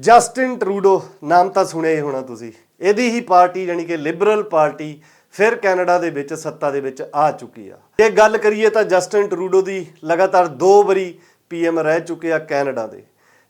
Justin Trudeau, ਨਾਮ ਤਾਂ ਸੁਣਿਆ ਹੀ ਹੋਣਾ ਤੁਸੀਂ। ਇਹਦੀ ਹੀ ਪਾਰਟੀ ਯਾਨੀ ਕਿ ਲਿਬਰਲ ਪਾਰਟੀ ਫਿਰ ਕੈਨੇਡਾ ਦੇ ਵਿੱਚ, ਸੱਤਾ ਦੇ ਵਿੱਚ ਆ ਚੁੱਕੀ ਆ। ਜੇ ਗੱਲ ਕਰੀਏ ਤਾਂ ਜਸਟਿਨ ਟਰੂਡੋ ਦੀ ਲਗਾਤਾਰ ਦੋ ਵਾਰੀ ਪੀਐਮ ਰਹਿ ਚੁੱਕੇ ਆ ਕੈਨੇਡਾ ਦੇ।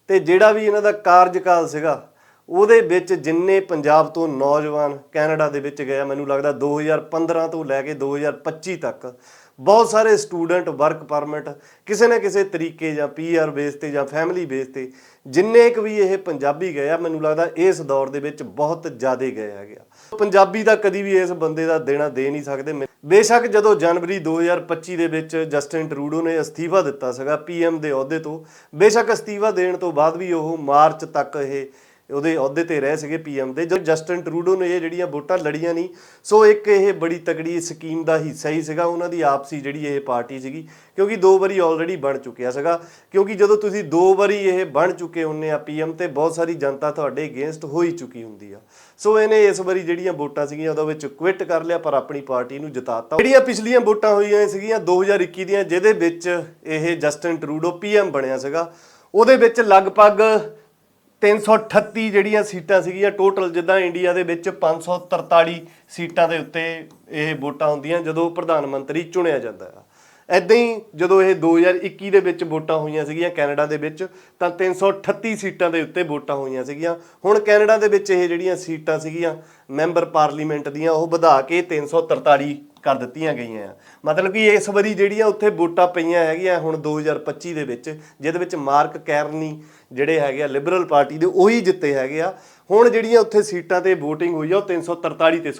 ਤੇ ਜਿਹੜਾ ਵੀ ਇਹਨਾਂ ਦਾ ਕਾਰਜਕਾਲ ਸੀਗਾ, ਉਹਦੇ ਵਿੱਚ ਜਿੰਨੇ ਪੰਜਾਬ ਤੋਂ ਨੌਜਵਾਨ ਕੈਨੇਡਾ ਦੇ ਵਿੱਚ ਗਏ ਮੈਨੂੰ ਲੱਗਦਾ 2015 ਤੋਂ ਲੈ ਕੇ 2025 ਤੱਕ ਬਹੁਤ ਸਾਰੇ ਸਟੂਡੈਂਟ ਵਰਕ ਪਰਮਿਟ ਕਿਸੇ ਨਾ ਕਿਸੇ ਤਰੀਕੇ ਜਾਂ ਪੀਆਰ ਬੇਸ ਤੇ ਜਾਂ ਫੈਮਿਲੀ ਬੇਸ ਤੇ ਜਿੰਨੇ ਕੁ ਵੀ ਇਹ ਪੰਜਾਬੀ ਗਏ ਆ, ਮੈਨੂੰ ਲੱਗਦਾ ਇਸ ਦੌਰ ਦੇ ਵਿੱਚ ਬਹੁਤ ਜ਼ਿਆਦਾ ਗਏ ਹੈਗੇ ਆ। ਪੰਜਾਬੀ ਦਾ ਕਦੀ ਵੀ ਇਸ ਬੰਦੇ ਦਾ ਦੇਣਾ ਦੇ ਨਹੀਂ ਸਕਦੇ। ਮੈਂ- ਬੇਸ਼ੱਕ ਜਦੋਂ ਜਨਵਰੀ 2025 ਦੇ ਵਿੱਚ ਜਸਟਿਨ ਟਰੂਡੋ ਨੇ ਅਸਤੀਫਾ ਦਿੱਤਾ ਸੀਗਾ ਪੀਐਮ ਦੇ ਅਹੁਦੇ ਤੋਂ, ਬੇਸ਼ੱਕ ਅਸਤੀਫਾ ਦੇਣ ਤੋਂ ਬਾਅਦ ਵੀ ਉਹ ਮਾਰਚ ਤੱਕ ਇਹ ਉਹਦੇ ਅਹੁਦੇ ਤੇ ਰਹੇ ਸੀਗੇ ਪੀਐਮ ਦੇ। ਜਦੋਂ ਜਸਟਨ ਟਰੂਡੋ ਨੇ ਇਹ ਜਿਹੜੀਆਂ ਵੋਟਾਂ ਲੜੀਆਂ ਨਹੀਂ ਸੋ ਇੱਕ ਇਹ ਬੜੀ ਤਕੜੀ ਸਕੀਮ ਦਾ ਹਿੱਸਾ ਹੀ ਸੀਗਾ, ਉਹਨਾਂ ਦੀ ਆਪਸੀ ਜਿਹੜੀ ਇਹ ਪਾਰਟੀ ਸੀਗੀ, ਕਿਉਂਕਿ ਦੋ ਵਾਰੀ ਆਲਰੇਡੀ ਬਣ ਚੁੱਕਿਆ ਸੀਗਾ। ਕਿਉਂਕਿ ਜਦੋਂ ਤੁਸੀਂ ਦੋ ਵਾਰੀ ਇਹ ਬਣ ਚੁੱਕੇ ਹੁੰਨੇ ਆ ਪੀਐਮ ਤੇ, ਬਹੁਤ ਸਾਰੀ ਜਨਤਾ ਤੁਹਾਡੇ ਅਗੇਂਸਟ ਹੋ ਹੀ ਚੁੱਕੀ ਹੁੰਦੀ ਆ। ਸੋ ਇਹਨੇ ਇਸ ਵਾਰੀ ਜਿਹੜੀਆਂ ਵੋਟਾਂ ਸੀਗੀਆਂ, ਉਹਦੇ ਵਿੱਚ ਕੁਇਟ ਕਰ ਲਿਆ, ਪਰ ਆਪਣੀ ਪਾਰਟੀ ਨੂੰ ਜਿਤਾਤਾ। ਜਿਹੜੀਆਂ ਪਿਛਲੀਆਂ ਵੋਟਾਂ ਹੋਈਆਂ ਸੀਗੀਆਂ 2021 ਦੀਆਂ, ਜਿਹਦੇ ਵਿੱਚ ਇਹ ਜਸਟਿਨ ਟਰੂਡੋ ਪੀਐਮ ਬਣਿਆ ਸੀਗਾ, ਉਹਦੇ ਵਿੱਚ ਲਗਭਗ 338 ਜਿਹੜੀਆਂ ਸੀਟਾਂ ਸੀਗੀਆਂ ਟੋਟਲ ਜਿੱਦਾਂ ਇੰਡੀਆ ਦੇ ਵਿੱਚ 543 ਸੀਟਾਂ ਦੇ ਉੱਤੇ ਇਹ ਵੋਟਾਂ ਹੁੰਦੀਆਂ, ਜਦੋਂ ਪ੍ਰਧਾਨ ਮੰਤਰੀ ਚੁਣਿਆ ਜਾਂਦਾ ਆ। ਐਦਾਂ ਹੀ ਜਦੋਂ ਇਹ 2021 ਦੇ ਵਿੱਚ ਵੋਟਾਂ ਹੋਈਆਂ ਸੀਗੀਆਂ ਕੈਨੇਡਾ ਦੇ ਵਿੱਚ, ਤਾਂ 338 ਸੀਟਾਂ ਦੇ ਉੱਤੇ ਵੋਟਾਂ ਹੋਈਆਂ ਸੀਗੀਆਂ। ਹੁਣ ਕੈਨੇਡਾ ਦੇ ਵਿੱਚ ਇਹ ਜਿਹੜੀਆਂ ਸੀਟਾਂ ਸੀਗੀਆਂ, ਮੈਂਬਰ ਪਾਰਲੀਮੈਂਟ ਦੀਆਂ, ਉਹ ਵਧਾ ਕੇ 343 ਕਰ ਦਿੱਤੀਆਂ ਗਈਆਂ ਆ। ਮਤਲਬ ਕਿ ਇਸ ਵਾਰੀ ਜਿਹੜੀਆਂ ਉੱਥੇ ਵੋਟਾਂ ਪਈਆਂ ਹੈਗੀਆਂ ਹੁਣ 2025 ਦੇ ਵਿੱਚ, ਜਿਹਦੇ ਵਿੱਚ ਮਾਰਕ ਕੈਰਨੀ ਜਿਹੜੇ ਹੈਗੇ ਆ ਲਿਬਰਲ ਪਾਰਟੀ ਦੇ, ਉਹੀ ਜਿੱਤੇ ਹੈਗੇ ਆ। ਹੁਣ ਜਿਹੜੀਆਂ ਉੱਥੇ ਸੀਟਾਂ ਤੇ VOTING ਹੋਈ ਆ, ਉਹ 343 ਤੇ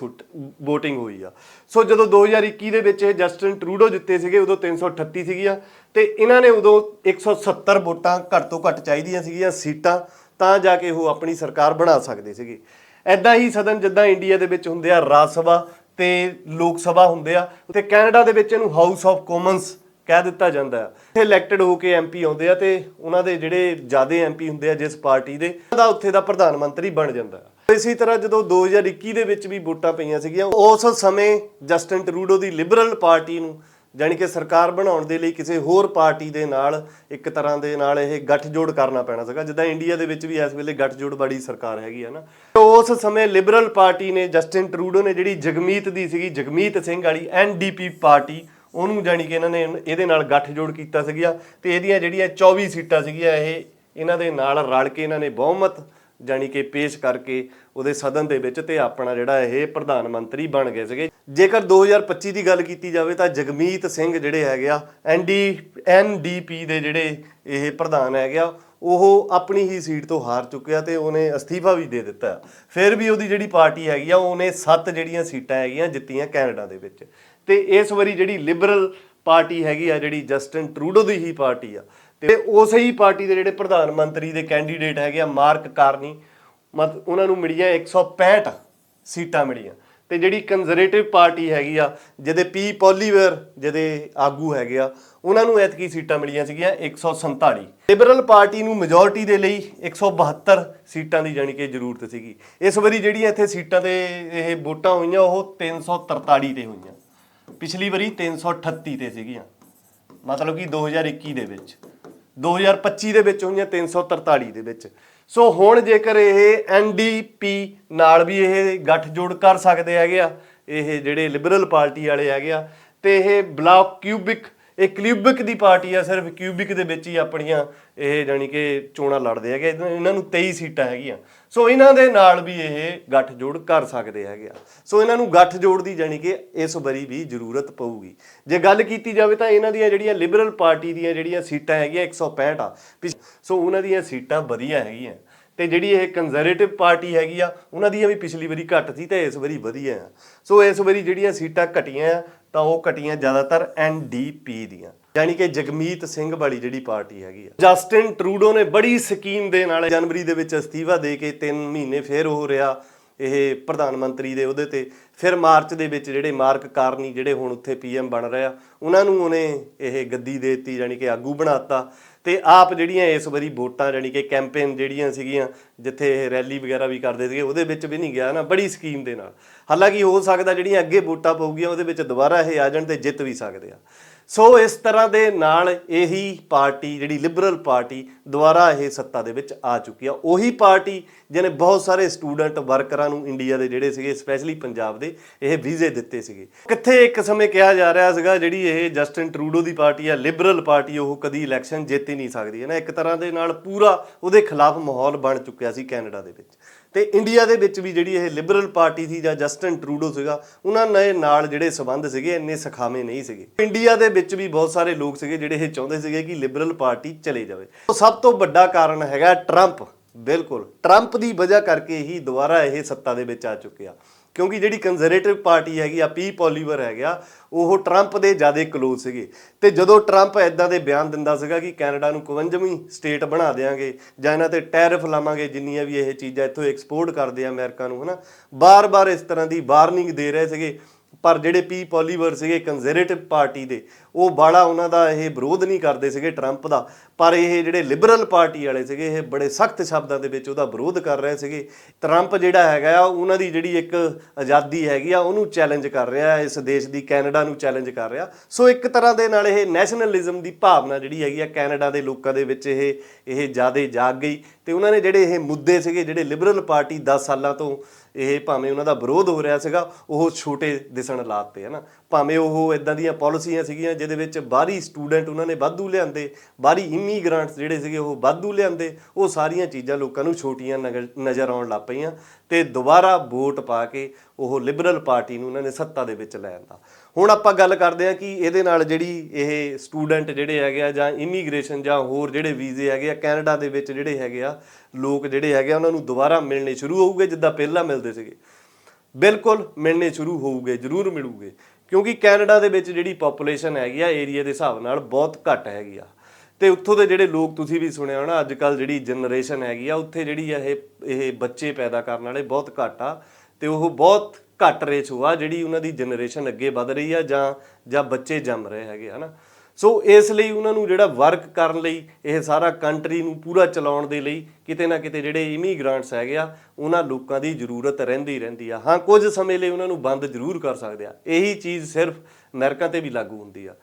VOTING ਹੋਈ ਆ। ਸੋ ਜਦੋਂ 2021 ਦੇ ਵਿੱਚ ਇਹ ਜਸਟਿਨ ਟਰੂਡੋ ਜਿੱਤੇ ਸੀਗੇ, ਉਦੋਂ 338 ਸੀਗੀਆਂ। ਤੇ ਇਹਨਾਂ ਨੇ ਉਦੋਂ 170 ਵੋਟਾਂ ਘੱਟ ਤੋਂ ਘੱਟ ਚਾਹੀਦੀਆਂ ਸੀਗੀਆਂ ਸੀਟਾਂ, ਤਾਂ ਜਾ ਕੇ ਉਹ ਆਪਣੀ ਸਰਕਾਰ ਬਣਾ ਸਕਦੇ ਸੀਗੇ। ਐਦਾਂ ਹੀ ਸਦਨ ਜਿੱਦਾਂ ਇੰਡੀਆ ਦੇ ਵਿੱਚ ਹੁੰਦੇ ਆ ਰਾਜ ਸਭਾ ਤੇ ਲੋਕ ਸਭਾ ਹੁੰਦੇ ਆ ਤੇ ਕੈਨੇਡਾ ਦੇ ਵਿੱਚ ਇਹਨੂੰ ਹਾਊਸ ਆਫ ਕਾਮਨਸ ਕਹਿ ਦਿੱਤਾ ਜਾਂਦਾ ਹੈ ਇੱਥੇ ਇਲੈਕਟਡ ਹੋ ਕੇ ਐਮਪੀ ਆਉਂਦੇ ਆ ਤੇ ਉਹਨਾਂ ਦੇ ਜਿਹੜੇ ਜਿਆਦੇ ਐਮਪੀ ਹੁੰਦੇ ਆ ਜਿਸ ਪਾਰਟੀ ਦੇ ਉਹਦਾ ਉੱਥੇ ਦਾ ਪ੍ਰਧਾਨ ਮੰਤਰੀ ਬਣ ਜਾਂਦਾ ਹੈ ਇਸੇ ਤਰ੍ਹਾਂ ਜਦੋਂ 2021 ਦੇ ਵਿੱਚ ਵੀ ਵੋਟਾਂ ਪਈਆਂ ਸੀਗੀਆਂ, ਉਸ ਸਮੇਂ ਜਸਟਿਨ ਟਰੂਡੋ ਦੀ ਲਿਬਰਲ ਪਾਰਟੀ ਨੂੰ ਜਾਣੀ ਕਿ ਸਰਕਾਰ ਬਣਾਉਣ ਦੇ ਲਈ ਕਿਸੇ ਹੋਰ ਪਾਰਟੀ ਦੇ ਨਾਲ ਇੱਕ ਤਰ੍ਹਾਂ ਦੇ ਨਾਲ ਇਹ ਗੱਠਜੋੜ ਕਰਨਾ ਪੈਣਾ ਸੀਗਾ। ਜਿੱਦਾਂ ਇੰਡੀਆ ਦੇ ਵਿੱਚ ਵੀ ਇਸ ਵੇਲੇ ਗੱਠਜੋੜ ਬੜੀ ਸਰਕਾਰ ਹੈਗੀ ਹੈ ਨਾ। ਉਸ ਸਮੇਂ ਲਿਬਰਲ ਪਾਰਟੀ ਨੇ ਜਸਟਿਨ ਟਰੂਡੋ ਨੇ ਜਿਹੜੀ ਜਗਮੀਤ ਦੀ ਸੀਗੀ, ਜਗਮੀਤ ਸਿੰਘ ਵਾਲੀ ਐਨਡੀਪੀ ਪਾਰਟੀ, ਉਹਨੂੰ ਜਾਣੀ ਕਿ ਇਹਨਾਂ ਨੇ ਇਹਦੇ ਨਾਲ ਗੱਠਜੋੜ ਕੀਤਾ ਸੀਗਾ ਤੇ ਇਹਦੀਆਂ ਜਿਹੜੀਆਂ 24 ਸੀਟਾਂ ਸੀਗੀਆਂ, ਇਹ ਇਹਨਾਂ ਦੇ ਨਾਲ ਰਲ ਕੇ ਇਹਨਾਂ ਨੇ ਬਹੁਮਤ ਜਾਣੀ ਕਿ ਪੇਸ਼ ਕਰਕੇ ਉਹਦੇ ਸਦਨ ਦੇ ਵਿੱਚ ਤੇ ਆਪਣਾ ਜਿਹੜਾ ਇਹ ਪ੍ਰਧਾਨ ਮੰਤਰੀ ਬਣ ਗਏ ਸੀਗੇ। ਜੇਕਰ 2025 ਦੀ ਗੱਲ ਕੀਤੀ ਜਾਵੇ ਤਾਂ ਜਗਮੀਤ ਸਿੰਘ ਜਿਹੜੇ ਹੈਗੇ ਆ, ਐਨਡੀ, ਐਨਡੀਪੀ ਦੇ ਜਿਹੜੇ ਇਹ ਪ੍ਰਧਾਨ ਹੈਗੇ ਆ, ਉਹ ਆਪਣੀ ਹੀ ਸੀਟ ਤੋਂ ਹਾਰ ਚੁੱਕਿਆ ਤੇ ਉਹਨੇ ਅਸਤੀਫਾ ਵੀ ਦੇ ਦਿੱਤਾ। ਫਿਰ ਵੀ ਉਹਦੀ ਜਿਹੜੀ ਪਾਰਟੀ ਹੈਗੀ ਆ, ਉਹਨੇ 7 ਜਿਹੜੀਆਂ ਸੀਟਾਂ ਹੈਗੀਆਂ ਜਿੱਤੀਆਂ ਕੈਨੇਡਾ ਦੇ ਵਿੱਚ। ਤੇ ਇਸ ਵਾਰੀ ਜਿਹੜੀ ਲਿਬਰਲ ਪਾਰਟੀ ਹੈਗੀ ਆ, ਜਿਹੜੀ ਜਸਟਿਨ ਟਰੂਡੋ ਦੀ ਹੀ ਪਾਰਟੀ ਆ, ਤੇ ਉਸੇ ਹੀ ਪਾਰਟੀ ਦੇ ਜਿਹੜੇ ਪ੍ਰਧਾਨ ਮੰਤਰੀ ਦੇ ਕੈਂਡੀਡੇਟ ਹੈਗੇ ਆ, ਮਾਰਕ ਕਾਰਨੀ ਮਤ ਉਹਨਾਂ ਨੂੰ ਮਿਲੀਆਂ 165 ਸੀਟਾਂ ਮਿਲੀਆਂ। ਤੇ ਜਿਹੜੀ ਕੰਜ਼ਰਵੇਟਿਵ ਪਾਰਟੀ ਹੈਗੀ ਆ, ਜਿਹਦੇ ਪੀ ਪੋਲੀਵਰ ਜਿਹਦੇ ਆਗੂ ਹੈਗੇ ਆ, ਉਹਨਾਂ ਨੂੰ ਐਤਕੀ ਸੀਟਾਂ ਮਿਲੀਆਂ ਸੀਗੀਆਂ 147 ਲਿਬਰਲ ਪਾਰਟੀ ਨੂੰ ਮੈਜੋਰਟੀ ਦੇ ਲਈ 172 ਸੀਟਾਂ ਦੀ ਜਾਣੀ ਕਿ ਜ਼ਰੂਰਤ ਸੀਗੀ। ਇਸ ਵਾਰੀ ਜਿਹੜੀਆਂ ਇੱਥੇ ਸੀਟਾਂ ਤੇ ਇਹ ਵੋਟਾਂ ਹੋਈਆਂ, ਉਹ 343 ਤੇ ਹੋਈਆਂ। ਪਿਛਲੀ ਵਾਰੀ 338 ਤੇ ਸੀਗੀਆਂ। ਮਤਲਬ ਕਿ 2021 ਦੇ ਵਿੱਚ 2025 ਦੇ ਵਿੱਚ ਹੋਈਆਂ 343 ਦੇ ਵਿੱਚ। ਸੋ ਹੁਣ ਜੇਕਰ ਇਹ ਐਨਡੀਪੀ ਨਾਲ ਵੀ ਇਹ ਗੱਠਜੋੜ ਕਰ ਸਕਦੇ ਹੈਗੇ ਆ, ਇਹ ਜਿਹੜੇ ਲਿਬਰਲ ਪਾਰਟੀ ਵਾਲੇ ਹੈਗੇ ਆ, ਤੇ ਇਹ ਬਲਾਕ ਕਿਊਬਿਕ ਇਹ ਕਿਊਬਿਕ ਦੀ ਪਾਰਟੀ ਆ, ਸਿਰਫ ਕਿਊਬਿਕ ਦੇ ਵਿੱਚ ਹੀ ਆਪਣੀਆਂ ਇਹ ਜਾਨੀ ਕਿ ਚੋਣਾਂ ਲੜਦੇ ਹੈਗੇ, ਇਹਨਾਂ ਨੂੰ 23 ਸੀਟਾਂ ਹੈਗੀਆਂ। ਸੋ ਇਹਨਾਂ ਦੇ ਨਾਲ ਵੀ ਇਹ ਗੱਠਜੋੜ ਕਰ ਸਕਦੇ ਹੈਗੇ ਆ। ਸੋ ਇਹਨਾਂ ਨੂੰ ਗੱਠਜੋੜ ਦੀ ਜਾਨੀ ਕਿ ਇਸ ਵਾਰੀ ਵੀ ਜ਼ਰੂਰਤ ਪਊਗੀ। ਜੇ ਗੱਲ ਕੀਤੀ ਜਾਵੇ ਤਾਂ ਇਹਨਾਂ ਦੀਆਂ ਜਿਹੜੀਆਂ ਲਿਬਰਲ ਪਾਰਟੀ ਦੀਆਂ ਜਿਹੜੀਆਂ ਸੀਟਾਂ ਹੈਗੀਆਂ 165 ਆ, ਪਿਛ- ਸੋ ਉਹਨਾਂ ਦੀਆਂ ਸੀਟਾਂ ਵਧੀਆ ਹੈਗੀਆਂ। ਤੇ ਜਿਹੜੀ ਇਹ ਕੰਜ਼ਰਵੇਟਿਵ ਪਾਰਟੀ ਹੈਗੀ ਆ, ਉਹਨਾਂ ਦੀਆਂ ਵੀ ਪਿਛਲੀ ਵਾਰੀ ਘੱਟ ਸੀ ਤੇ ਇਸ ਵਾਰੀ ਵਧੀਆ ਆ। ਸੋ ਇਸ ਵਾਰੀ ਜਿਹੜੀਆਂ ਸੀਟਾਂ ਘਟੀਆਂ ਆ, ਤਾਂ ਉਹ ਘਟੀਆਂ ਜ਼ਿਆਦਾਤਰ ਐਨਡੀਪੀ ਦੀਆਂ। ਯਾਨੀ ਕਿ ਜਗਮੀਤ ਸਿੰਘ ਵਾਲੀ ਜਿਹੜੀ ਪਾਰਟੀ ਹੈਗੀ ਆ। ਜਸਟਿਨ ਟਰੂਡੋ ਨੇ ਬੜੀ ਸਕੀਮ ਦੇ ਨਾਲ ਜਨਵਰੀ ਦੇ ਵਿੱਚ ਅਸਤੀਫਾ ਦੇ ਕੇ 3 ਮਹੀਨੇ ਫੇਰ ਹੋ ਰਿਹਾ ਇਹ ਪ੍ਰਧਾਨ ਮੰਤਰੀ ਦੇ ਉਹਦੇ ਤੇ। ਫਿਰ ਮਾਰਚ ਦੇ ਵਿੱਚ ਜਿਹੜੇ ਮਾਰਕ ਕਾਰਨੀ ਜਿਹੜੇ ਹੁਣ ਉੱਥੇ ਪੀਐਮ ਬਣ ਰਹੇ ਆ, ਉਹਨਾਂ ਨੂੰ ਉਹਨੇ ਇਹ ਗੱਦੀ ਦੇ ਦਿੱਤੀ, ਯਾਨੀ ਕਿ ਆਗੂ ਬਣਾਤਾ। ਤੇ ਆਪ ਜਿਹੜੀਆਂ ਇਸ ਵਾਰੀ ਵੋਟਾਂ ਯਾਨੀ ਕਿ ਕੈਂਪੇਨ ਜਿਹੜੀਆਂ ਸੀਗੀਆਂ, ਜਿੱਥੇ ਇਹ ਰੈਲੀ ਵਗੈਰਾ ਵੀ ਕਰਦੇ ਸੀਗੇ, ਉਹਦੇ ਵਿੱਚ ਵੀ ਨਹੀਂ ਗਿਆ ਨਾ, ਬੜੀ ਸਕੀਮ ਦੇ ਨਾਲ। ਹਾਲਾਂਕਿ ਹੋ ਸਕਦਾ ਜਿਹੜੀਆਂ ਅੱਗੇ ਵੋਟਾਂ ਪਊਗੀਆਂ, ਉਹਦੇ ਵਿੱਚ ਦੁਬਾਰਾ ਇਹ ਆ ਜਾਣ ਤੇ ਜਿੱਤ ਵੀ ਸਕਦੇ ਆ। ਸੋ ਇਸ ਤਰ੍ਹਾਂ ਦੇ ਨਾਲ ਇਹੀ ਪਾਰਟੀ, ਜਿਹੜੀ ਲਿਬਰਲ ਪਾਰਟੀ ਦੁਆਰਾ ਇਹ ਸੱਤਾ ਦੇ ਵਿੱਚ ਆ ਚੁੱਕੀ ਆ। ਉਹੀ ਪਾਰਟੀ ਜਿਹਨੇ ਬਹੁਤ ਸਾਰੇ ਸਟੂਡੈਂਟ ਵਰਕਰਾਂ ਨੂੰ ਇੰਡੀਆ ਦੇ ਜਿਹੜੇ ਸੀਗੇ ਸਪੈਸ਼ਲੀ ਪੰਜਾਬ ਦੇ, ਇਹ ਵੀਜ਼ੇ ਦਿੱਤੇ ਸੀਗੇ। ਕਿੱਥੇ ਇੱਕ ਸਮੇਂ ਕਿਹਾ ਜਾ ਰਿਹਾ ਸੀਗਾ, ਜਿਹੜੀ ਇਹ ਜਸਟਿਨ ਟਰੂਡੋ ਦੀ ਪਾਰਟੀ ਆ ਲਿਬਰਲ ਪਾਰਟੀ, ਉਹ ਕਦੀ ਇਲੈਕਸ਼ਨ ਜਿੱਤ ਹੀ ਨਹੀਂ ਸਕਦੀ। ਹੈ ਨਾ ਇੱਕ ਤਰ੍ਹਾਂ ਦੇ ਨਾਲ ਪੂਰਾ ਉਹਦੇ ਖਿਲਾਫ ਮਾਹੌਲ ਬਣ ਚੁੱਕਿਆ ਸੀ ਕੈਨੇਡਾ ਦੇ ਵਿੱਚ। ਤੇ ਇੰਡੀਆ ਦੇ ਵਿੱਚ ਵੀ ਜਿਹੜੀ ਇਹ ਲਿਬਰਲ ਪਾਰਟੀ ਸੀ ਜਾਂ ਜਸਟਿਨ ਟਰੂਡੋ ਸੀਗਾ, ਉਹਨਾਂ ਨੇ ਨਾਲ ਜਿਹੜੇ ਸਬੰਧ ਸੀਗੇ, ਇੰਨੇ ਸਖਾਵੇਂ ਨਹੀਂ ਸੀਗੇ। ਇੰਡੀਆ ਦੇ ਵਿੱਚ ਵੀ ਬਹੁਤ ਸਾਰੇ ਲੋਕ ਸੀਗੇ ਜਿਹੜੇ ਇਹ ਚਾਹੁੰਦੇ ਸੀਗੇ ਕਿ ਲਿਬਰਲ ਪਾਰਟੀ ਚਲੇ ਜਾਵੇ। ਉਹ ਸਭ ਤੋਂ ਵੱਡਾ ਕਾਰਨ ਹੈਗਾ ਟਰੰਪ ਬਿਲਕੁਲ। ਟਰੰਪ ਦੀ ਵਜ੍ਹਾ ਕਰਕੇ ਹੀ ਦੁਬਾਰਾ ਇਹ ਸੱਤਾ ਦੇ ਵਿੱਚ ਆ ਚੁੱਕਿਆ। ਕਿਉਂਕਿ ਜਿਹੜੀ ਕੰਜ਼ਰਵੇਟਿਵ ਪਾਰਟੀ ਹੈਗੀ ਆ ਪੀ ਪੋਲੀਵਰ ਹੈਗਾ ਉਹ ਟਰੰਪ ਦੇ ਜ਼ਿਆਦਾ ਕਲੋਜ਼ ਸੀਗੇ। ਤੇ ਜਦੋਂ ਟਰੰਪ ਐਦਾਂ ਦੇ ਬਿਆਨ ਦਿੰਦਾ ਸੀਗਾ ਕਿ ਕੈਨੇਡਾ ਨੂੰ 51ਵੀਂ ਸਟੇਟ ਬਣਾ ਦੇਾਂਗੇ ਜਾਂ ਇਹਨਾਂ ਤੇ ਟੈਰਿਫ ਲਾਵਾਂਗੇ ਜਿੰਨੀਆਂ ਵੀ ਇਹ ਚੀਜ਼ਾਂ ਇੱਥੋਂ ਐਕਸਪੋਰਟ ਕਰਦੇ ਆ ਅਮਰੀਕਾ ਨੂੰ, ਹਨਾ, ਬਾਰ-ਬਾਰ ਇਸ ਤਰ੍ਹਾਂ ਦੀ ਵਾਰਨਿੰਗ ਦੇ ਰਹੇ ਸੀਗੇ। ਪਰ ਜਿਹੜੇ ਪੀ ਪੋਲੀਵਰ ਸੀਗੇ ਕੰਜ਼ਰਵੇਟਿਵ ਪਾਰਟੀ ਦੇ ਉਹ ਬਾੜਾ ਉਹਨਾਂ ਦਾ ਇਹ ਵਿਰੋਧ ਨਹੀਂ ਕਰਦੇ ਸੀਗੇ ਟਰੰਪ ਦਾ, ਪਰ ਇਹ ਜਿਹੜੇ ਲਿਬਰਲ ਪਾਰਟੀ ਵਾਲੇ ਸੀਗੇ, ਇਹ ਬੜੇ ਸਖਤ ਸ਼ਬਦਾਂ ਦੇ ਵਿੱਚ ਉਹਦਾ ਵਿਰੋਧ ਕਰ ਰਹੇ ਸੀਗੇ। ਟਰੰਪ ਜਿਹੜਾ ਹੈਗਾ ਆ, ਉਹਨਾਂ ਦੀ ਜਿਹੜੀ ਇੱਕ ਆਜ਼ਾਦੀ ਹੈਗੀ ਆ, ਉਹਨੂੰ ਚੈਲੰਜ ਕਰ ਰਿਹਾ ਇਸ ਦੇਸ਼ ਦੀ ਕੈਨੇਡਾ ਨੂੰ ਚੈਲੰਜ ਕਰ ਰਿਹਾ। ਸੋ ਇੱਕ ਤਰ੍ਹਾਂ ਦੇ ਨਾਲ ਇਹ ਨੈਸ਼ਨਲਿਜ਼ਮ ਦੀ ਭਾਵਨਾ ਜਿਹੜੀ ਹੈਗੀ ਆ, ਕੈਨੇਡਾ ਦੇ ਲੋਕਾਂ ਦੇ ਵਿੱਚ ਇਹ ਇਹ ਜਿਆਦੇ ਜਾਗ ਗਈ। ਤੇ ਉਹਨਾਂ ਨੇ ਜਿਹੜੇ ਇਹ ਮੁੱਦੇ ਸੀਗੇ, ਜਿਹੜੇ ਲਿਬਰਲ ਪਾਰਟੀ 10 ਸਾਲਾਂ ਤੋਂ ਇਹ ਭਾਵੇਂ ਉਹਨਾਂ ਦਾ ਵਿਰੋਧ ਹੋ ਰਿਹਾ ਸੀਗਾ, ਉਹ ਛੋਟੇ ਦਿਸਣ ਲਾਤੇ, ਹਨਾ। ਭਾਵੇਂ ਉਹ ਇਦਾਂ ਦੀਆਂ ਪਾਲਿਸੀਆਂ ਸੀਗੀਆਂ ਜਿਹਦੇ ਵਿੱਚ ਬਾਹਰੀ ਸਟੂਡੈਂਟ ਉਹਨਾਂ ਨੇ ਵਾਧੂ ਲਿਆਂਦੇ, ਬਾਹਰੀ ਇਮੀਗ੍ਰੈਂਟਸ ਜਿਹੜੇ ਸੀਗੇ ਉਹ ਵਾਧੂ ਲਿਆਂਦੇ, ਉਹ ਸਾਰੀਆਂ ਚੀਜ਼ਾਂ ਲੋਕਾਂ ਨੂੰ ਛੋਟੀਆਂ ਨਗਰ- ਨਜ਼ਰ ਆਉਣ ਲੱਗ ਪਈਆਂ ਤੇ ਦੁਬਾਰਾ ਵੋਟ ਪਾ ਕੇ ਉਹ ਲਿਬਰਲ ਪਾਰਟੀ ਨੂੰ ਉਹਨਾਂ ਨੇ ਸੱਤਾ ਦੇ ਵਿੱਚ ਲੈ ਆਂਦਾ। ਹੁਣ ਆਪਾਂ ਗੱਲ ਕਰਦੇ ਹਾਂ ਕਿ ਇਹਦੇ ਨਾਲ ਜਿਹੜੀ ਇਹ ਸਟੂਡੈਂਟ ਜਿਹੜੇ ਹੈਗੇ ਆ ਜਾਂ ਇਮੀਗ੍ਰੇਸ਼ਨ ਜਾਂ ਹੋਰ ਜਿਹੜੇ ਵੀਜ਼ੇ ਹੈਗੇ ਆ, ਕੈਨੇਡਾ ਦੇ ਵਿੱਚ ਜਿਹੜੇ ਹੈਗੇ ਆ, ਲੋਕ ਜਿਹੜੇ ਹੈਗੇ ਆ, ਉਹਨਾਂ ਨੂੰ ਦੁਬਾਰਾ ਮਿਲਣੇ ਸ਼ੁਰੂ ਹੋਊਗੇ ਜਿੱਦਾਂ ਪਹਿਲਾਂ ਮਿਲਦੇ ਸੀਗੇ। ਬਿਲਕੁਲ ਮਿਲਣੇ ਸ਼ੁਰੂ ਹੋਊਗੇ, ਜ਼ਰੂਰ ਮਿਲੂਗੇ। ਕਿਉਂਕਿ ਕੈਨੇਡਾ ਦੇ ਵਿੱਚ ਜਿਹੜੀ ਪੋਪੂਲੇਸ਼ਨ ਹੈਗੀ ਆ ਏਰੀਆ ਦੇ ਹਿਸਾਬ ਨਾਲ ਬਹੁਤ ਘੱਟ ਹੈਗੀ ਆ। ਤੇ ਉੱਥੋਂ ਦੇ ਜਿਹੜੇ ਲੋਕ ਤੁਸੀਂ ਵੀ ਸੁਣਿਆ ਹੋਣਾ ਅੱਜ ਕੱਲ ਜਿਹੜੀ ਜਨਰੇਸ਼ਨ ਹੈਗੀ ਆ, ਉੱਥੇ ਜਿਹੜੀ ਆ ਇਹ ਇਹ ਬੱਚੇ ਪੈਦਾ ਕਰਨ ਵਾਲੇ ਬਹੁਤ ਘੱਟ ਆ। ਤੇ ਉਹ ਬਹੁਤ ਘੱਟ ਰੇਚ ਆ ਜਿਹੜੀ ਉਹਨਾਂ ਦੀ ਜਨਰੇਸ਼ਨ ਅੱਗੇ ਵਧ ਰਹੀ ਆ ਜਾਂ ਜਾਂ ਬੱਚੇ ਜੰਮ ਰਹੇ ਹੈਗੇ ਹਨਾ? ਸੋ ਇਸ ਲਈ ਉਹਨਾਂ ਨੂੰ ਜਿਹੜਾ ਵਰਕ ਕਰਨ ਲਈ, ਇਹ ਸਾਰਾ ਕੰਟਰੀ ਨੂੰ ਪੂਰਾ ਚਲਾਉਣ ਦੇ ਲਈ ਕਿਤੇ ਨਾ ਕਿਤੇ ਜਿਹੜੇ ਇਮੀਗ੍ਰੈਂਟਸ ਹੈਗੇ ਆ, ਉਹਨਾਂ ਲੋਕਾਂ ਦੀ ਜ਼ਰੂਰਤ ਰਹਿੰਦੀ ਰਹਿੰਦੀ ਆ। ਹਾਂ, ਕੁਝ ਸਮੇਂ ਲਈ ਉਹਨਾਂ ਨੂੰ ਬੰਦ ਜ਼ਰੂਰ ਕਰ ਸਕਦੇ ਆ। ਇਹੀ ਚੀਜ਼ ਸਿਰਫ ਅਮਰੀਕਾ ਤੇ ਵੀ ਲਾਗੂ ਹੁੰਦੀ ਆ।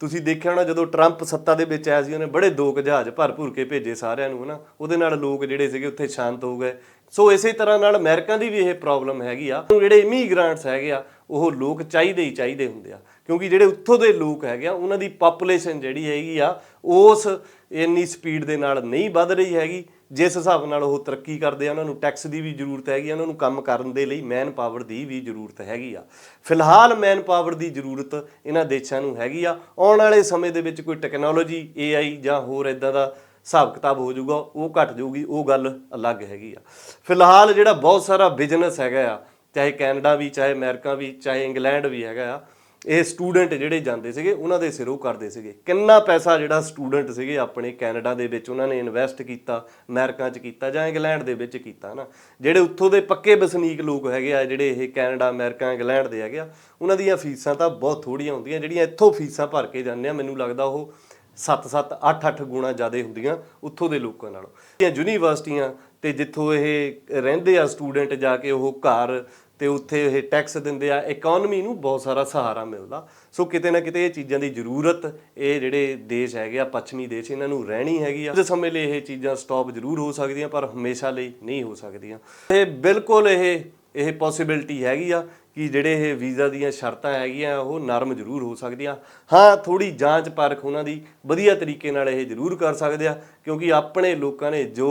ਤੁਸੀਂ ਦੇਖਿਆ ਹੋਣਾ ਜਦੋਂ ਟਰੰਪ ਸੱਤਾ ਦੇ ਵਿੱਚ ਆਇਆ ਸੀ, ਉਹਨੇ ਬੜੇ ਦੋ ਕੁ ਜਹਾਜ਼ ਭਰ ਭੁਰ ਕੇ ਭੇਜੇ ਸਾਰਿਆਂ ਨੂੰ, ਹਨਾ? ਉਹਦੇ ਨਾਲ ਲੋਕ ਜਿਹੜੇ ਸੀਗੇ ਉੱਥੇ ਸ਼ਾਂਤ ਹੋ ਗਏ। ਸੋ ਇਸੇ ਤਰ੍ਹਾਂ ਨਾਲ ਅਮਰੀਕਾ ਦੀ ਵੀ ਇਹ ਪ੍ਰੋਬਲਮ ਹੈਗੀ ਆ। ਜਿਹੜੇ ਇਮੀਗ੍ਰੈਂਟਸ ਹੈਗੇ ਆ, ਉਹ ਲੋਕ ਚਾਹੀਦੇ ਹੀ ਚਾਹੀਦੇ ਹੁੰਦੇ ਆ। ਕਿਉਂਕਿ ਜਿਹੜੇ ਉੱਥੋਂ ਦੇ ਲੋਕ ਹੈਗੇ ਆ, ਉਹਨਾਂ ਦੀ ਪਾਪੂਲੇਸ਼ਨ ਜਿਹੜੀ ਹੈਗੀ ਆ, ਉਸ ਇੰਨੀ ਸਪੀਡ ਦੇ ਨਾਲ ਨਹੀਂ ਵੱਧ ਰਹੀ ਹੈਗੀ। ਜਿਸ ਹਿਸਾਬ ਨਾਲ ਉਹ ਤਰੱਕੀ ਕਰਦੇ ਆ, ਉਹਨਾਂ ਨੂੰ ਟੈਕਸ ਦੀ ਵੀ ਜ਼ਰੂਰਤ ਹੈਗੀ ਆ, ਉਹਨਾਂ ਨੂੰ ਕੰਮ ਕਰਨ ਦੇ ਲਈ ਮੈਨ ਪਾਵਰ ਦੀ ਵੀ ਜ਼ਰੂਰਤ ਹੈਗੀ ਆ। ਫਿਲਹਾਲ ਮੈਨ ਪਾਵਰ ਦੀ ਜ਼ਰੂਰਤ ਇਹਨਾਂ ਦੇਸ਼ਾਂ ਨੂੰ ਹੈਗੀ ਆ। ਆਉਣ ਵਾਲੇ ਸਮੇਂ ਦੇ ਵਿੱਚ ਕੋਈ ਟੈਕਨੋਲੋਜੀ AI ਜਾਂ ਹੋਰ ਇਦਾਂ ਦਾ ਹਿਸਾਬ ਕਿਤਾਬ ਹੋ ਜਾਊਗਾ, ਉਹ ਘਟ ਜਾਊਗੀ, ਉਹ ਗੱਲ ਅਲੱਗ ਹੈਗੀ ਆ। ਫਿਲਹਾਲ ਜਿਹੜਾ ਬਹੁਤ ਸਾਰਾ ਬਿਜ਼ਨਸ ਹੈਗਾ ਆ, ਚਾਹੇ ਕੈਨੇਡਾ ਵੀ, ਚਾਹੇ ਅਮਰੀਕਾ ਵੀ, ਚਾਹੇ ਇੰਗਲੈਂਡ ਵੀ ਹੈਗਾ ਆ, ਇਹ ਸਟੂਡੈਂਟ ਜਿਹੜੇ ਜਾਂਦੇ ਸੀਗੇ, ਉਹਨਾਂ ਦੇ ਸਿਰੋਂ ਕਰਦੇ ਸੀਗੇ। ਕਿੰਨਾ ਪੈਸਾ ਜਿਹੜਾ ਸਟੂਡੈਂਟ ਸੀਗੇ ਆਪਣੇ ਕੈਨੇਡਾ ਦੇ ਵਿੱਚ ਉਹਨਾਂ ਨੇ ਇਨਵੈਸਟ ਕੀਤਾ, ਅਮਰੀਕਾ 'ਚ ਕੀਤਾ ਜਾਂ ਇੰਗਲੈਂਡ ਦੇ ਵਿੱਚ ਕੀਤਾ ਨਾ ਜਿਹੜੇ ਉੱਥੋਂ ਦੇ ਪੱਕੇ ਵਸਨੀਕ ਲੋਕ ਹੈਗੇ ਆ, ਜਿਹੜੇ ਇਹ ਕੈਨੇਡਾ, ਅਮਰੀਕਾ, ਇੰਗਲੈਂਡ ਦੇ ਹੈਗੇ ਆ, ਉਹਨਾਂ ਦੀਆਂ ਫੀਸਾਂ ਤਾਂ ਬਹੁਤ ਥੋੜੀਆਂ ਹੁੰਦੀਆਂ, ਜਿਹੜੀਆਂ ਇੱਥੋਂ ਫੀਸਾਂ ਭਰ ਕੇ ਜਾਂਦੇ ਆ, ਮੈਨੂੰ ਲੱਗਦਾ ਉਹ 7-7 8-8 ਗੁਣਾ ਜ਼ਿਆਦਾ ਹੁੰਦੀਆਂ ਉੱਥੋਂ ਦੇ ਲੋਕਾਂ ਨਾਲੋਂ। ਇਹ ਯੂਨੀਵਰਸਿਟੀਆਂ ਤੇ ਜਿੱਥੋਂ ਇਹ ਰਹਿੰਦੇ ਆ ਸਟੂਡੈਂਟ ਜਾ ਕੇ ਉਹ ਘਰ ਤੇ ਉੱਥੇ ਇਹ ਟੈਕਸ ਦਿੰਦੇ ਆ, ਇਕਨੋਮੀ ਨੂੰ ਬਹੁਤ ਸਾਰਾ ਸਹਾਰਾ ਮਿਲਦਾ। ਸੋ ਕਿਤੇ ਨਾ ਕਿਤੇ ਇਹ ਚੀਜ਼ਾਂ ਦੀ ਜ਼ਰੂਰਤ, ਇਹ ਜਿਹੜੇ ਦੇਸ਼ ਹੈਗੇ ਆ, ਪੱਛਮੀ ਦੇਸ਼ ਇਹਨਾਂ ਨੂੰ ਰਹਿਣੀ ਹੈਗੀ ਆ। ਕੁਝ ਸਮੇਂ ਲਈ ਇਹ ਚੀਜ਼ਾਂ ਸਟਾਪ ਜ਼ਰੂਰ ਹੋ ਸਕਦੀਆਂ, ਪਰ ਹਮੇਸ਼ਾ ਲਈ ਨਹੀਂ ਹੋ ਸਕਦੀਆਂ। ਇਹ ਬਿਲਕੁਲ ਇਹ ਇਹ ਪੋਸਿਬਿਲਿਟੀ ਹੈਗੀ ਆ ਕਿ ਜਿਹੜੇ ਇਹ ਵੀਜ਼ਾ ਦੀਆਂ ਸ਼ਰਤਾਂ ਹੈਗੀਆਂ, ਉਹ ਨਰਮ ਜ਼ਰੂਰ ਹੋ ਸਕਦੀਆਂ। ਹਾਂ ਥੋੜੀ ਜਾਂਚ ਪਰਖ ਉਹਨਾਂ ਦੀ ਵਧੀਆ ਤਰੀਕੇ ਨਾਲ ਇਹ ਜ਼ਰੂਰ ਕਰ ਸਕਦੇ ਆ, ਕਿਉਂਕਿ ਆਪਣੇ ਲੋਕਾਂ ਨੇ ਜੋ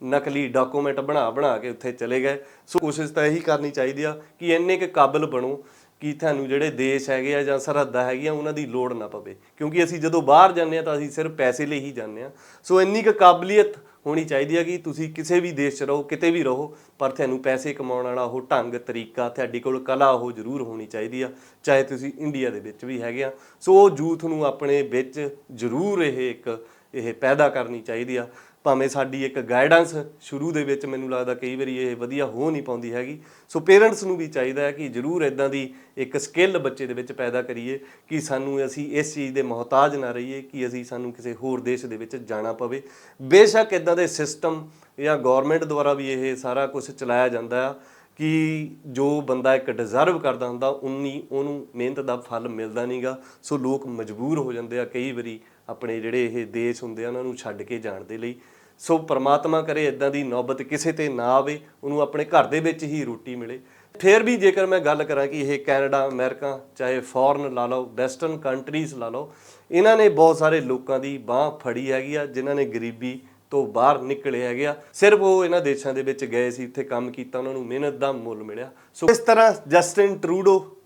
ਨਕਲੀ ਡਾਕੂਮੈਂਟ ਬਣਾ ਬਣਾ ਕੇ ਉੱਥੇ ਚਲੇ ਗਏ, ਸੋ ਕੋਸ਼ਿਸ਼ ਤਾਂ ਇਹੀ ਕਰਨੀ ਚਾਹੀਦੀ ਆ ਕਿ ਇੰਨੇ ਕੁ ਕਾਬਲ ਬਣੋ ਕਿ ਤੁਹਾਨੂੰ ਜਿਹੜੇ ਦੇਸ਼ ਹੈਗੇ ਆ ਜਾਂ ਸਰਹੱਦਾਂ ਹੈਗੀਆਂ, ਉਹਨਾਂ ਦੀ ਲੋੜ ਨਾ ਪਵੇ। ਕਿਉਂਕਿ ਅਸੀਂ ਜਦੋਂ ਬਾਹਰ ਜਾਂਦੇ ਆ, ਤਾਂ ਅਸੀਂ ਸਿਰਫ ਪੈਸੇ ਲਈ ਹੀ ਜਾਂਦੇ ਆ। ਸੋ ਇੰਨੀ ਕੁ ਕਾਬਲੀਅਤ ਹੋਣੀ ਚਾਹੀਦੀ ਹੈ ਕਿ ਤੁਸੀਂ ਕਿਸੇ ਵੀ ਦੇਸ਼ 'ਚ ਰਹੋ, ਕਿਤੇ ਵੀ ਰਹੋ, ਪਰ ਤੁਹਾਨੂੰ ਪੈਸੇ ਕਮਾਉਣ ਵਾਲਾ ਉਹ ਢੰਗ, ਤਰੀਕਾ, ਤੁਹਾਡੀ ਕੋਲ ਕਲਾ ਉਹ ਜ਼ਰੂਰ ਹੋਣੀ ਚਾਹੀਦੀ ਆ, ਚਾਹੇ ਤੁਸੀਂ ਇੰਡੀਆ ਦੇ ਵਿੱਚ ਵੀ ਹੈਗੇ ਆ। ਸੋ ਉਹ ਯੂਥ ਨੂੰ ਆਪਣੇ ਵਿੱਚ ਜ਼ਰੂਰ ਇਹ ਇੱਕ, ਇਹ ਪੈਦਾ ਕਰਨੀ ਚਾਹੀਦੀ ਆ। ਭਾਵੇਂ ਸਾਡੀ ਇੱਕ ਗਾਈਡੈਂਸ ਸ਼ੁਰੂ ਦੇ ਵਿੱਚ ਮੈਨੂੰ ਲੱਗਦਾ ਕਈ ਵਾਰੀ ਇਹ ਵਧੀਆ ਹੋ ਨਹੀਂ ਪਾਉਂਦੀ ਹੈਗੀ। ਸੋ ਪੇਰੈਂਟਸ ਨੂੰ ਵੀ ਚਾਹੀਦਾ ਹੈ ਕਿ ਜ਼ਰੂਰ ਇਦਾਂ ਦੀ ਇੱਕ ਸਕਿੱਲ ਬੱਚੇ ਦੇ ਵਿੱਚ ਪੈਦਾ ਕਰੀਏ ਕਿ ਸਾਨੂੰ ਅਸੀਂ ਇਸ ਚੀਜ਼ ਦੇ ਮੁਹਤਾਜ ਨਾ ਰਹੀਏ ਕਿ ਅਸੀਂ ਸਾਨੂੰ ਕਿਸੇ ਹੋਰ ਦੇਸ਼ ਦੇ ਵਿੱਚ ਜਾਣਾ ਪਵੇ। ਬੇਸ਼ੱਕ ਇਦਾਂ ਦੇ ਸਿਸਟਮ ਜਾਂ ਗਵਰਨਮੈਂਟ ਦੁਆਰਾ ਵੀ ਇਹ ਸਾਰਾ ਕੁਝ ਚਲਾਇਆ ਜਾਂਦਾ ਆ ਕਿ ਜੋ ਬੰਦਾ ਇੱਕ ਡਿਜ਼ਰਵ ਕਰਦਾ ਹੁੰਦਾ, ਉਨੀ ਉਹਨੂੰ ਮਿਹਨਤ ਦਾ ਫਲ ਮਿਲਦਾ ਨਹੀਂਗਾ। ਸੋ ਲੋਕ ਮਜਬੂਰ ਹੋ ਜਾਂਦੇ ਆ ਕਈ ਵਾਰੀ ਆਪਣੇ ਜਿਹੜੇ ਇਹ ਦੇਸ਼ ਹੁੰਦੇ ਆ, ਉਹਨਾਂ ਨੂੰ ਛੱਡ ਕੇ ਜਾਣ ਦੇ ਲਈ। ਸੋ ਪ੍ਰਮਾਤਮਾ ਕਰੇ ਇਦਾਂ ਦੀ ਨੌਬਤ ਕਿਸੇ ਤੇ ਨਾ ਆਵੇ, ਉਹਨੂੰ ਆਪਣੇ ਘਰ ਦੇ ਵਿੱਚ ਹੀ ਰੋਟੀ ਮਿਲੇ। ਫਿਰ ਵੀ ਜੇਕਰ ਮੈਂ ਗੱਲ ਕਰਾਂ ਕਿ ਇਹ ਕੈਨੇਡਾ, ਅਮਰੀਕਾ, ਚਾਹੇ ਫੋਰਨ ਲਾ ਲਓ, ਵੈਸਟਰਨ ਕੰਟਰੀਜ਼ ਲਾ ਲਓ, ਇਹਨਾਂ ਨੇ ਬਹੁਤ ਸਾਰੇ ਲੋਕਾਂ ਦੀ ਬਾਹ ਫੜੀ ਹੈਗੀ ਆ, ਜਿਨ੍ਹਾਂ ਨੇ ਗਰੀਬੀ ਤੋਂ ਬਾਹਰ ਨਿਕਲੇ ਹੈਗੇ ਆ। ਸਿਰਫ ਉਹ ਇਹਨਾਂ ਦੇਸ਼ਾਂ ਦੇ ਵਿੱਚ ਗਏ ਸੀ ਇੱਥੇ ਕੰਮ ਕੀਤਾ, ਉਹਨਾਂ ਨੂੰ ਮਿਹਨਤ ਦਾ ਮੁੱਲ ਮਿਲਿਆ। ਸੋ ਇਸ ਤਰ੍ਹਾਂ ਜਸਟਿਨ ਟਰੂਡੋ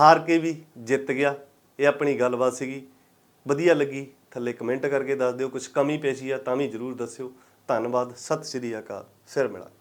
ਹਾਰ ਕੇ ਵੀ ਜਿੱਤ ਗਿਆ। ਇਹ ਆਪਣੀ ਗੱਲਬਾਤ ਸੀਗੀ। ਵਧੀਆ ਲੱਗੀ। ਥੱਲੇ ਕਮੈਂਟ ਕਰਕੇ ਦੱਸ ਦਿਓ ਕੁਝ ਕਮੀ ਪੇਸ਼ੀ ਆ ਤਾਂ ਵੀ ਜਰੂਰ ਦੱਸਿਓ। ਧੰਨਵਾਦ, ਸਤਿ ਸ਼੍ਰੀ ਅਕਾਲ, ਫਿਰ ਮਿਲਾਂਗੇ।